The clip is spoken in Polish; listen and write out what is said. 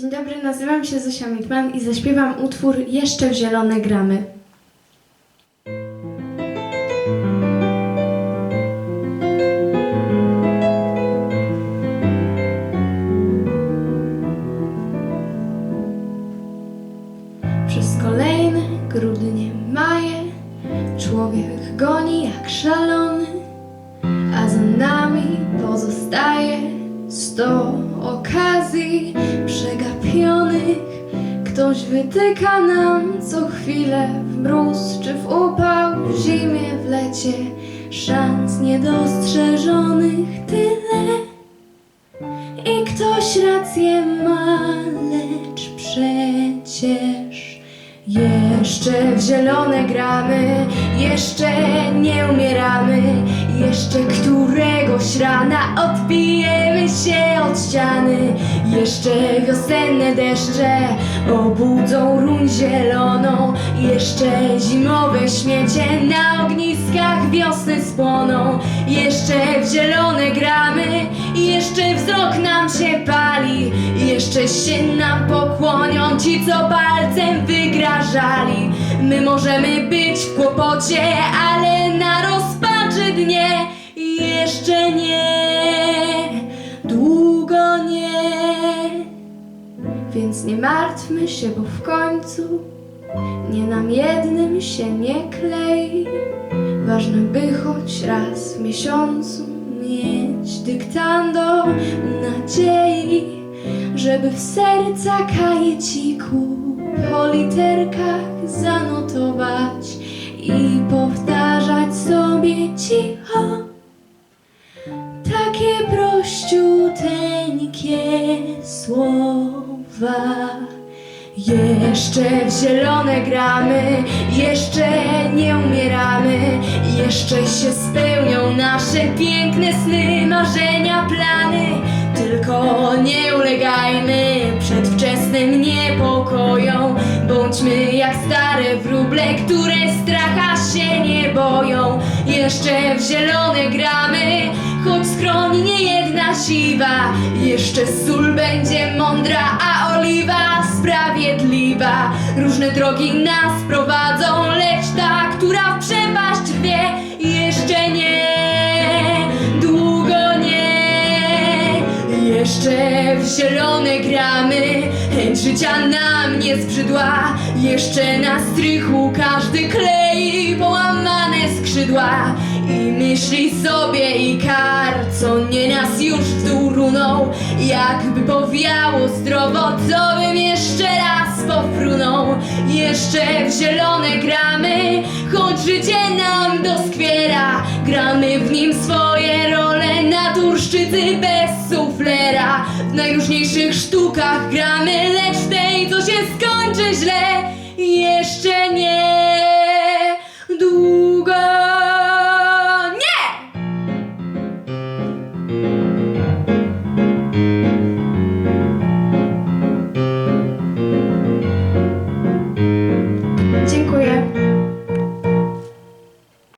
Dzień dobry, nazywam się Zosia Mitman i zaśpiewam utwór Jeszcze w zielone gramy. Przez kolejne grudnie, maje Człowiek goni jak szalony A za nami pozostaje sto okazji przegapionych Ktoś wytyka nam co chwilę w mróz czy w upał. W zimie, w lecie szans niedostrzeżonych. Tyle. I ktoś rację ma, lecz przecież jeszcze w zielone gramy, jeszcze nie umieramy, jeszcze któregoś rana odbijemy się od ściany, jeszcze wiosenne deszcze obudzą ruń zieloną, jeszcze zimowe śmiecie na ogniskach wiosny spłoną, jeszcze w zielone gramy, jeszcze wzrok nam się pali, jeszcze się nam pokłonią ci, co palcem wygrażali. My możemy być w kłopocie, ale na rozpaczy dnie jeszcze nie, długo nie. Więc nie martwmy się, bo w końcu nie nam jednym się nie klei. Ważne, by choć raz w miesiącu mieć dyktando nadziei, żeby w serca kajeciku po literkach zanotować i powtarzać sobie cicho prościuteńkie słowa. Jeszcze w zielone gramy, jeszcze nie umieramy, jeszcze się spełnią nasze piękne sny, marzenia, plany. Tylko nie ulegajmy przedwczesnym niepokojom, bądźmy jak stare wróble, które stracha się nie boją. Jeszcze w zielone gramy, choć skroni nie jedna siwa, jeszcze sól będzie mądra, a oliwa sprawiedliwa. Różne drogi nas prowadzą, lecz ta, która w przepaść rwie, jeszcze nie, długo nie. Jeszcze w zielone gramy, chęć życia nam nie zbrzydła. Jeszcze na strychu skrzydła. I myśli sobie i kar, co nie nas już w dół runą. Jakby powiało zdrowo, co bym jeszcze raz pofrunął. Jeszcze w zielone gramy, choć życie nam doskwiera. Gramy w nim swoje role, naturszczycy bez suflera. W najróżniejszych sztukach gramy, lecz tej, co się skończy źle, jeszcze nie.